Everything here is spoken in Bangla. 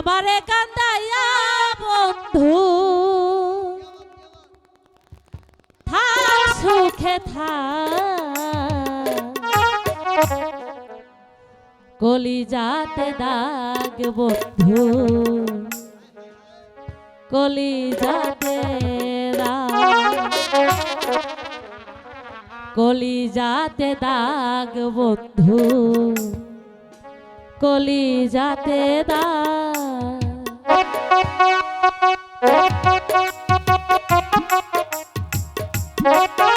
আমারে কান্দাইয়া বন্ধু। থাক, সুখে থাক। কলি যাতে দাগ বন্ধু। কলি যাতে কলি যাতে দাগ বন্ধু। কলি যাতে দাগ